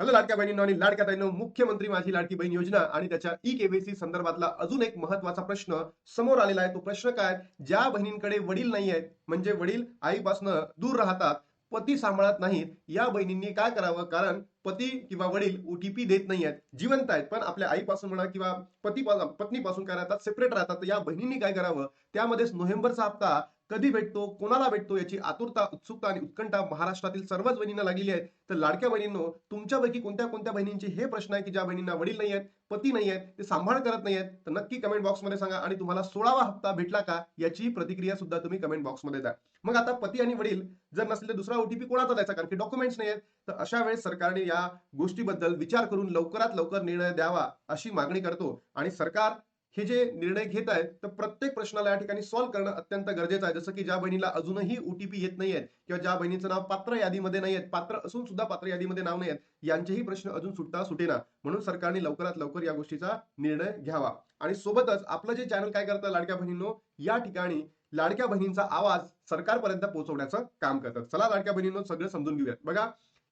Hello लाडक्या बहिणींनो आणि लाडक्या ताईंनो मुख्यमंत्री माझी लाडकी बहीण योजना आणि त्याच्या ई केवायसी संदर्भातला अजून एक महत्त्वाचा प्रश्न समोर आलेला आहे. तो प्रश्न काय? ज्या बहिणींकडे वडील नाही आहेत म्हणजे वडील आईपासून दूर राहतात पती सांभाळत नाहीत या बहिणींनी काय करावं? कारण पती किंवा वडील ओटीपी देत नाही आहेत जिवंत आहेत. पण आपल्या आईपासून म्हणा किंवा पती पत्नीपासून काय राहतात सेपरेट राहतात तर या बहिणींनी काय करावं? त्यामध्येच नोव्हेंबरचा हप्ता कधी भेटतो कोणाला भेटतो याची आतुरता उत्सुकता आणि उत्कंठा महाराष्ट्रातील सर्वच बहिणींना लागलेली आहे. तर लाडक्या बहिणींनो तुमच्यापैकी कोणत्या कोणत्या बहिणींचे हे प्रश्न आहे की ज्या बहिणींना वडील नाही आहेत पती नाही आहेत ते सांभाळ करत नाही आहेत तर नक्की कमेंट बॉक्समध्ये सांगा आणि तुम्हाला सोळावा हप्ता भेटला का याची प्रतिक्रिया सुद्धा तुम्ही कमेंट बॉक्समध्ये द्या. मग आता पती आणि वडील जर नसले दुसरा ओटीपी कोणाचा द्यायचा? कारण की डॉक्युमेंट्स नाही आहेत तर अशा वेळेस सरकारने या गोष्टीबद्दल विचार करून लवकरात लवकर निर्णय द्यावा अशी मागणी करतो. आणि सरकार हे जे निर्णय घेत आहेत तर प्रत्येक प्रश्नाला या ठिकाणी सॉल्व्ह करणं अत्यंत गरजेचं आहे. जसं की ज्या बहिणीला अजूनही ओटीपी येत नाहीयेत किंवा ज्या बहिणीचं नाव पात्र यादीमध्ये नाही आहेत पात्र असून सुद्धा पात्र यादीमध्ये नाव नाही आहेत यांचेही प्रश्न अजून सुटता सुटेना. म्हणून सरकारने लवकरात लवकर या गोष्टीचा निर्णय घ्यावा. आणि सोबतच आपलं जे चॅनल काय करतं लाडक्या बहिणींनो या ठिकाणी लाडक्या बहिणींचा आवाज सरकारपर्यंत पोहोचवण्याचं काम करतात. चला लाडक्या बहिणींनो सगळं समजून घेऊयात. बघा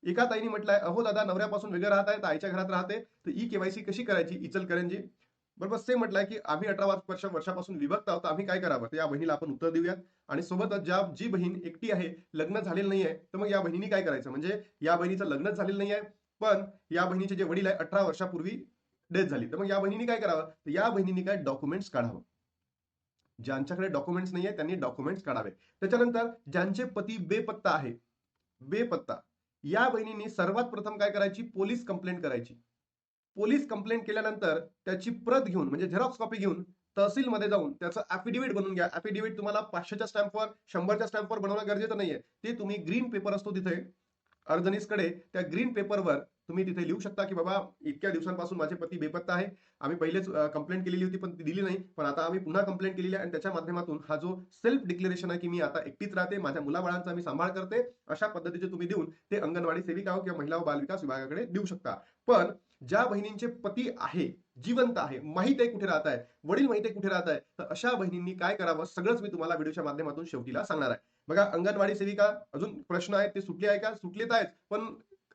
एका ताईने म्हटलंय अहो दादा नवऱ्यापासून वेगळं राहत आहे आईच्या घरात राहते तर ई केवायसी कशी करायची इचलकरंजी? बरोबर सेम म्हटलंय की आम्ही अठरा वर्ष वर्षापासून विभक्त आहोत आम्ही काय करावं? तर या बहिणीला आपण उत्तर देऊयात. आणि सोबतच ज्या जी बहीण एकटी आहे लग्न झालेलं नाहीये तर मग या बहिणीने काय करायचं? म्हणजे या बहिणीचं लग्न झालेलं नाहीये पण या बहिणीचे जे वडील आहे अठरा वर्षापूर्वी डेथ झाली. तर मग या बहिणीने काय करावं? तर या बहिणीने काय डॉक्युमेंट्स काढावं. ज्यांच्याकडे डॉक्युमेंट्स नाहीये त्यांनी डॉक्युमेंट्स काढावे. त्याच्यानंतर ज्यांचे पती बेपत्ता आहे बेपत्ता या बहिणींनी सर्वात प्रथम काय करायची? पोलीस कंप्लेंट करायची. पोलीस कंप्लेंट केल्यानंतर त्याची प्रत घेऊन म्हणजे झेरॉक्स कॉपी घेऊन तहसीलमध्ये जाऊन त्याचं अफिडेव्हिट बनवून घ्या. अफिडेव्हिट तुम्हाला पाचशेच्या स्टॅम्पवर शंभरच्या स्टॅम्पवर बनवणं गरजेचं नाहीये. ते तुम्ही ग्रीन पेपर असतो तिथे. अर्जनीसकडे त्या ग्रीन पेपरवर तुम्ही तिथे लिहू शकता की बाबा इतक्या दिवसांपासून माझे पती बेपत्ता आहे. आम्ही पहिलेच कंप्लेंट केलेली होती पण ती दिली नाही. पण आता आम्ही पुन्हा कंप्लेंट केलेली आहे आणि त्याच्या माध्यमातून हा जो सेल्फ डिक्लेरेशन आहे की मी आता एकटीच राहते माझ्या मुलाबाळांचा मी सांभाळ करते अशा पद्धतीचे तुम्ही देऊन ते अंगणवाडी सेविका हो किंवा महिला हो व बालविकास विभागाकडे देऊ शकता. पण ज्या बहिणींचे पती आहे जिवंत आहे माहीत आहे कुठे राहत आहे वडील माहीत आहे कुठे राहत आहे तर अशा बहिणींनी काय करावं सगळंच मी तुम्हाला व्हिडिओच्या माध्यमातून शेवटीला सांगणार आहे. बघा अंगणवाडी सेविका अजून प्रश्न आहेत ते सुटले आहे का? सुटलेत आहेत पण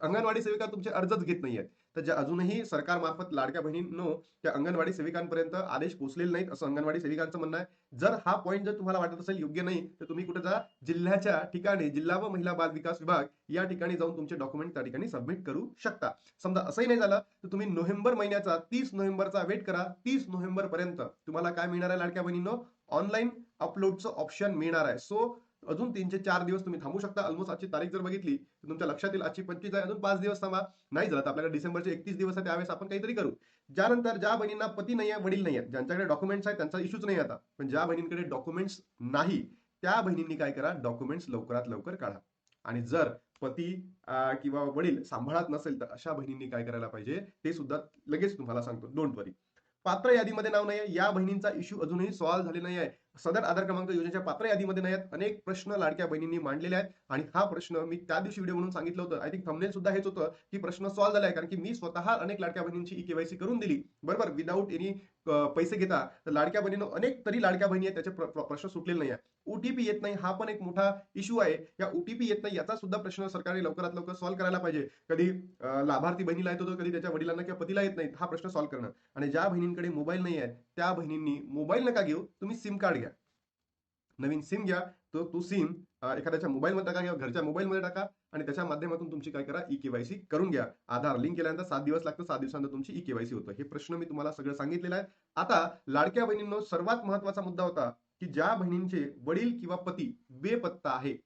अंगणवाडी सेविका तुमचे अर्जच घेत नाहीयेत. तर ज्या अजूनही सरकारमार्फत लाडक्या बहिणींनो त्या अंगणवाडी सेविकांपर्यंत आदेश पोहोचलेले नाहीत असं अंगणवाडी सेविकांचं म्हणणं आहे. जर हा पॉईंट जर तुम्हाला वाटत असेल योग्य नाही तर तुम्ही कुठे जा जिल्ह्याच्या ठिकाणी जिल्हा व महिला बाल विकास विभाग या ठिकाणी जाऊन तुमचे डॉक्युमेंट त्या ठिकाणी सबमिट करू शकता. समजा असंही नाही झालं तर तुम्ही नोव्हेंबर महिन्याचा तीस नोव्हेंबरचा वेट करा. तीस नोव्हेंबर पर्यंत तुम्हाला काय मिळणार आहे लाडक्या बहिणींनो? ऑनलाईन अपलोडचं ऑप्शन मिळणार आहे. सो अजून तीनशे चार दिवस तुम्ही थांबू शकता. ऑलमोस्ट आजची तारीख जर बघितली तर तुमच्या लक्षात येईल आजची पंचवीस आहे अजून पाच दिवस थांबा. नाही झालं तर आपल्याकडे डिसेंबरचे एकतीस दिवस आहे त्यावेळेस आपण काहीतरी करू. ज्यानंतर ज्या बहिणींना पती नाही आहे वडील नाही आहेत ज्यांच्याकडे डॉक्युमेंट्स आहेत त्यांचा इश्यूच नाही आता. पण ज्या बहिणींकडे डॉक्युमेंट्स नाही त्या बहिणींनी काय करा डॉक्युमेंट्स लवकरात लवकर काढा. आणि जर पती किंवा वडील सांभाळत नसेल तर अशा बहिणींनी काय करायला पाहिजे ते सुद्धा लगेच तुम्हाला सांगतो. डोंट वरी पात्र यादीमध्ये नाव नाही आहे या बहिणींचा इश्यू अजूनही सॉल्व्ह झाले नाही आहे सदर आधार क्रमांक योजनेच्या पात्र यादीमध्ये नाही आहेत अनेक प्रश्न लाडक्या बहिणींनी मांडलेले आहेत. आणि हा प्रश्न मी त्या दिवशी व्हिडिओ म्हणून सांगितलं होतं. आय थिंक थंबनेल सुद्धा हेच होतं की प्रश्न सॉल्व्ह झाला आहे कारण की मी स्वतः अनेक लाडक्या बहिणींची ई केवायसी करून दिली. बरोबर? विदाऊट एनी पैसे घेता. तर लाडक्या बहिणीनं अनेक तरी लाडक्या बहिणी आहेत त्याचे प्रश्न सुटलेले नाही आहे ओटीपी येत नाही हा पण एक मोठा इश्यू आहे. या ओटीपी येत नाही याचा सुद्धा प्रश्न सरकारने लवकरात लवकर सॉल्व्ह करायला पाहिजे. कधी लाभार्थी बहिणीला येतो कधी त्याच्या वडिलांना किंवा पतीला येत नाही हा प्रश्न सॉल्व्ह करणं. आणि ज्या बहिणींकडे मोबाईल नाही आहे त्या बहिणींनी मोबाईल नका घेऊ तुम्ही सिम कार्ड घ्या. नवीन सिम घ्या तो तो सिम एखाद्याच्या मोबाईलमध्ये टाका किंवा घरच्या मोबाईलमध्ये टाका आणि त्याच्या माध्यमातून तुमची काय करा ई केवायसी करून घ्या. आधार लिंक केल्यानंतर सात दिवस लागतं सात दिवसानंतर तुमची ई केवायसी होतं. हे प्रश्न मी तुम्हाला सगळं सांगितलेलं आहे. आता लाडक्या बहिणींनो सर्वात महत्त्वाचा मुद्दा होता की ज्या बहिणींचे वडील किंवा पती बेपत्ता आहे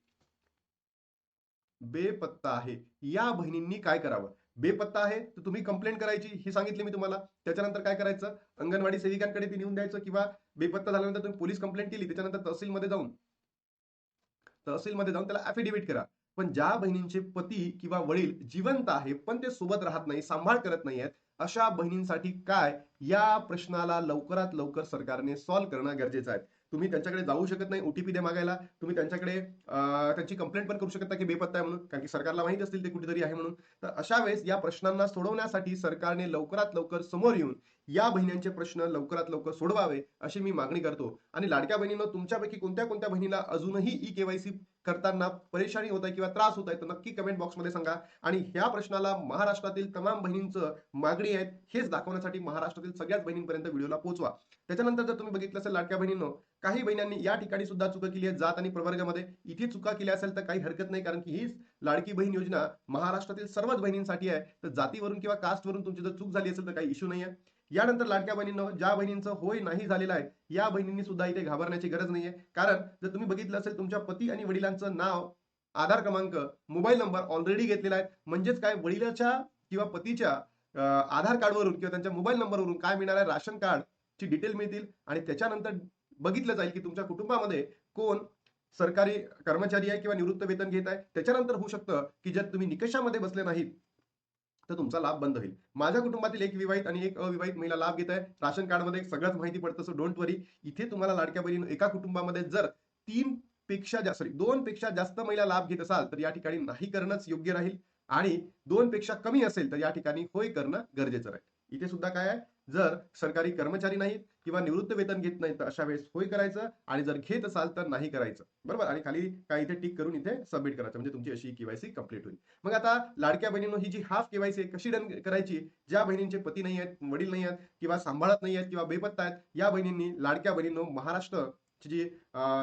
बेपत्ता आहे या बहिणींनी काय करावं? बेपत्ता आहे तर तुम्ही कंप्लेंट करायची ही सांगितली मी तुम्हाला. त्याच्यानंतर काय करायचं? अंगणवाडी सेविकांकडे ती नेऊन द्यायचं किंवा बेपत्ता झाल्यानंतर तुम्ही पोलीस कंप्लेंट केली त्याच्यानंतर तहसीलमध्ये जाऊन तहसीलमध्ये जाऊन त्याला अफिडेव्हिट करा. पण ज्या बहिणींचे पती किंवा वडील जिवंत आहे पण ते सोबत राहत नाही सांभाळ करत नाही आहेत अशा बहिणींसाठी काय? या प्रश्नाला लवकरात लवकर सरकारने सॉल्व्ह करणं गरजेचं आहे. तुम्ही त्यांच्याकडे जाऊ शकत नाही ओटीपी दे मागायला. तुम्ही त्यांच्याकडे त्यांची कंप्लेंट पण करू शकता की बेपत्ता आहे म्हणून कारण की सरकारला माहीत असतील ते कुठेतरी आहे म्हणून. तर अशा वेळेस या प्रश्नांना सोडवण्यासाठी सरकारने लवकरात लवकर समोर येऊन या बहिणींचे प्रश्न लवकरात लवकर सोडवावे अशी मी मागणी करतो. आणि लाडक्या बहिणीनं तुमच्यापैकी कोणत्या कोणत्या बहिणीला अजूनही ई केवायसी करताना परेशानी होत आहे किंवा त्रास होत आहे तर नक्की कमेंट बॉक्समध्ये सांगा. आणि ह्या प्रश्नाला महाराष्ट्रातील तमाम बहिणींचं मागणी आहेत हेच दाखवण्यासाठी महाराष्ट्रातील सगळ्याच बहिणींपर्यंत व्हिडिओला पोहोचवा. त्याच्यानंतर जर तुम्ही बघितलं असेल लाडक्या बहिणींनो काही बहिणींनी या ठिकाणी सुद्धा चुका केली आहे जात आणि प्रवर्गामध्ये. इथे चुका केल्या असेल तर काही हरकत नाही कारण की हीच लाडकी बहीण योजना महाराष्ट्रातील सर्वच बहिणींसाठी आहे. तर जातीवरून किंवा कास्टवरून तुमची जर चूक झाली असेल तर काही इश्यू नाही आहे यानंतर लाडक्या बहिणींनो ज्या बहिणींचं होय नाही झालेलं आहे या बहिणींनी सुद्धा इथे घाबरण्याची गरज नाहीये. कारण जर तुम्ही बघितलं असेल तुमच्या पती आणि वडिलांचं नाव आधार क्रमांक मोबाईल नंबर ऑलरेडी घेतलेला आहे. म्हणजेच काय वडिलाच्या किंवा पतीच्या आधार कार्डवरून किंवा त्यांच्या मोबाईल नंबरवरून काय मिळणार आहे? राशन कार्डची डिटेल मिळतील. आणि त्याच्यानंतर बघितलं जाईल की तुमच्या कुटुंबामध्ये कोण सरकारी कर्मचारी आहे किंवा निवृत्त वेतन घेत आहे. त्याच्यानंतर होऊ शकतं की जर तुम्ही निकषामध्ये बसले नाहीत तर तुमचा लाभ बंद होईल. माझ्या कुटुंबातील एक विवाहित आणि एक अविवाहित महिला लाभ घेत आहे. राशन कार्डमध्ये सगळंच माहिती पडतं सो डोंट वरी इथे तुम्हाला लाडक्या बहिणी एका कुटुंबामध्ये जर तीन पेक्षा जास्त सॉरी दोन पेक्षा जास्त महिला लाभ घेत असाल तर या ठिकाणी नाही करणंच योग्य राहील. आणि दोन पेक्षा कमी असेल तर या ठिकाणी होय करणं गरजेचं राहील. इथे सुद्धा काय आहे? जर सरकारी कर्मचारी नाहीत किंवा निवृत्त वेतन घेत नाही तर अशा वेळेस होय करायचं आणि जर घेत असाल तर नाही करायचं. बरोबर? आणि खाली काय इथे टिक करून इथे सबमिट करायचं. म्हणजे तुमची अशी केवायसी कंप्लीट होईल. मग आता लाडक्या बहिणींनो ही जी हाफ केवायसी कशी डन करायची? ज्या बहिणींचे पती नाही आहेत वडील नाही आहेत किंवा सांभाळत नाही आहेत किंवा बेपत्ता आहेत या बहिणींनी लाडक्या बहिणींनो महाराष्ट्र जी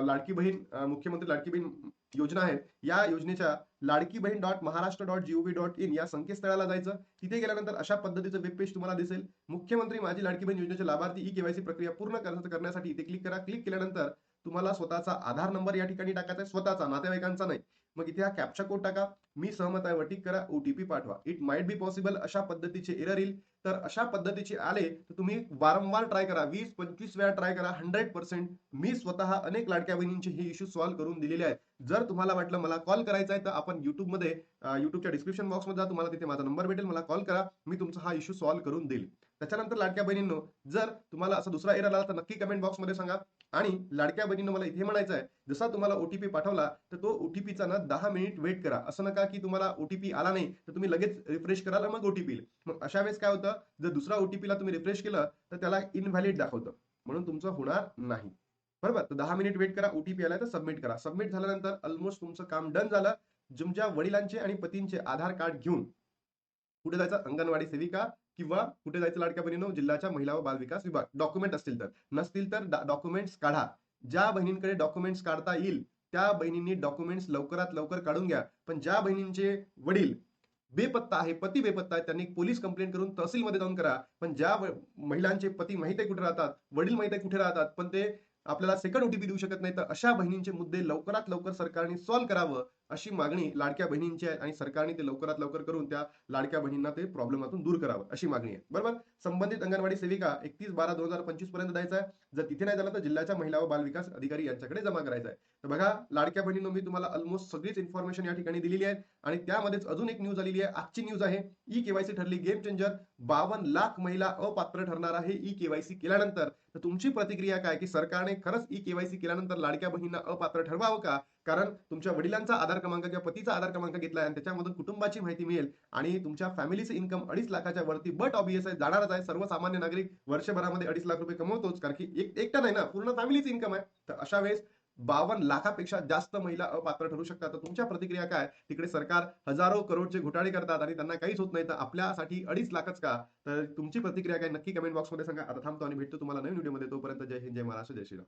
लाडकी बहीण मुख्यमंत्री लाडकी बहीण योजना आहेत या योजनेच्या Ladki Bahin dot Maharashtra dot GOV dot in या संकेतस्थळाला जायचं. तिथे गेल्यानंतर अशा पद्धतीचं वेब पेज तुम्हाला दिसेल. मुख्यमंत्री माझी लाडकी बहीण योजनेचे लाभार्थी ई केवायसी प्रक्रिया पूर्ण करण्यासाठी इथे क्लिक करा. क्लिक केल्यानंतर तुम्हाला स्वतःचा आधार नंबर या ठिकाणी टाकायचा आहे. स्वतःचा नातेवाईकांचा नाही. मग इथे हा कॅप्चा कोड टाका. मी सहमत आहे वटिक करा ओटीपी पाठवा. इट माइट बी पॉसिबल अशा पद्धतीचे एरर येईल. तर अशा पद्धतीचे आले तर तुम्ही वारंवार ट्राय करा. वीस पंचवीस वेळा ट्राय करा. हंड्रेड पर्सेंट मी स्वतः अनेक लाडक्या बहिणींचे हे इश्यू सॉल्व्ह करून दिलेले आहेत. जर तुम्हाला वाटलं मला कॉल करायचा आहे तर आपण युट्यूबमध्ये युट्यूबच्या डिस्क्रिप्शन बॉक्समध्ये जा तुम्हाला तिथे माझा नंबर भेटेल मला कॉल करा मी तुमचा हा इश्यू सॉल्व्ह करून देईल. त्याच्यानंतर लाडक्या बहिणींनो जर तुम्हाला असा दुसरा एरर आला तर नक्की कमेंट बॉक्समध्ये सांगा. आणि लाडक्या बहिणींनो मला इथे म्हणायचं आहे जसा तुम्हाला ओटीपी पाठवला तर तो ओटीपीचा ना दहा मिनिट वेट करा. असं नका की तुम्हाला ओटीपी आला नाही तर तुम्ही लगेच रिफ्रेश कराल मग ओटीपी मग अशा वेळेस काय होतं जर दुसरा ओटीपीला तुम्ही रिफ्रेश केलं तर त्याला इनव्हॅलिड दाखवतं. म्हणून तुमचं होणार नाही. बरोबर? तर दहा मिनिट वेट करा ओटीपी आला तर सबमिट करा. सबमिट झाल्यानंतर ऑलमोस्ट तुमचं काम डन झालं. तुमच्या वडिलांचे आणि पतींचे आधार कार्ड घेऊन कुठे जायचं? अंगणवाडी सेविका किंवा कुठे जायचं लाडक्या बहिणीनो? जिल्ह्याच्या महिला व बाल विकास विभाग. डॉक्युमेंट असतील तर. नसतील तर डॉक्युमेंट्स काढा. ज्या बहिणींकडे डॉक्युमेंट्स काढता येईल त्या बहिणींनी डॉक्युमेंट्स लवकरात लवकर काढून घ्या. पण ज्या बहिणींचे वडील बेपत्ता आहे पती बेपत्ता आहे त्यांनी पोलीस कंप्लेंट करून तहसीलमध्ये जाऊन करा. पण ज्या महिलांचे पती माहिती कुठे राहतात? वडील माहिती कुठे राहतात? पण ते आपल्याला सेकंड ओटीपी देऊ शकत नाही. तर अशा बहिणींचे मुद्दे लवकरात लवकर सरकारने सॉल्व्ह करावं. अशी मागणी लाडक्या बहिणींची आहे आणि सरकारने ते लवकरात लवकर करून त्या लाडक्या बहिणींना ते प्रॉब्लेमातून दूर करावं अशी मागणी आहे. बरोबर? संबंधित अंगणवाडी सेविका एकतीस बारा दोन हजार पंचवीसपर्यंत द्यायचा आहे. जर तिथे नाही झालं तर जिल्ह्याच्या महिला व बाल विकास अधिकारी यांच्याकडे जमा करायचा आहे. तर बघा लाडक्या बहिणींनो मी तुम्हाला ऑलमोस्ट सगळीच इन्फॉर्मेशन या ठिकाणी दिलेली आहे आणि त्यामध्येच अजून एक न्यूज आलेली आहे. आजची न्यूज आहे ई केवायसी ठरली. गेम चेंजर बावन्न लाख महिला अपात्र ठरणार आहे ई केवायसी केल्यानंतर. तर तुमची प्रतिक्रिया काय? की सरकारने खरंच ई केवायसी केल्यानंतर लाडक्या बहिणींना अपात्र ठरवावं का? कारण तुमच्या वडिलांचा आधार क्रमांक किंवा पतीचा आधार क्रमांक घेतला आणि त्याच्यामधून कुटुंबाची माहिती मिळेल आणि तुमच्या फॅमिलीचं इन्कम अडीच लाखाच्या वरती बट ऑबियस आहे जाणारच आहे. सर्वसामान्य नागरिक वर्षभरामध्ये अडीच लाख रुपये कमवतोच कारण की एक एकटा नाही ना पूर्ण फॅमिलीचं इन्कम आहे. तर अशा वेळेस बावन्न लाखापेक्षा जास्त महिला अपात्र ठरू शकतात. तर तुमच्या प्रतिक्रिया काय? तिकडे सरकार हजारो करोडचे घोटाळे करतात आणि त्यांना काहीच होत नाही. तर आपल्यासाठी अडीच लाखच का? तर तुमची प्रतिक्रिया काय? नक्की कमेंट बॉक्समध्ये सांगा. आता थांबतो आणि भेटतो तुम्हाला नवीन व्हिडिओमध्ये तोपर्यंत जय हिंद जय महाराष्ट्र जय श्रीराम.